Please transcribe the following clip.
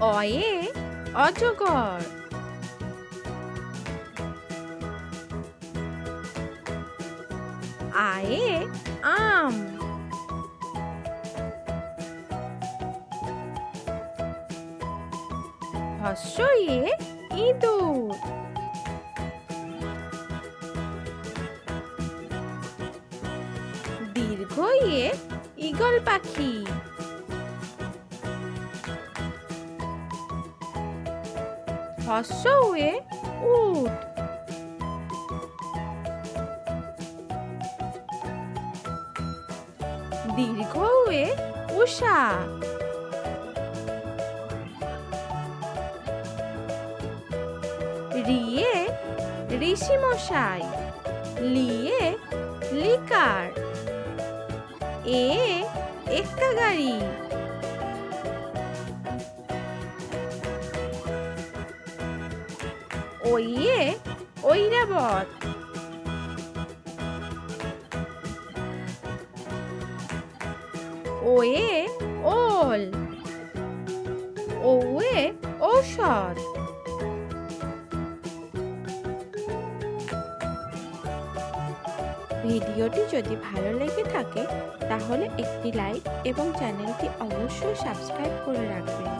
অয়ে অজগর। আয়ে আম। হস্যয়ে ইঁদুর। দীর্ঘয়ে ঈগল পাখি। হস্যয়ে উট দীর্ঘয়ে উষা রিয়ে ঋষিমশাই লিয়ে লিকার এ এক্কা গাড়ি ওইয়ে ঐরাবত ওয়ে ওল। ওয়ে ঔষধ। ভিডিওটি যদি ভালো লেগে থাকে, তাহলে একটি লাইক এবং চ্যানেলটি অবশ্যই সাবস্ক্রাইব করে রাখবেন।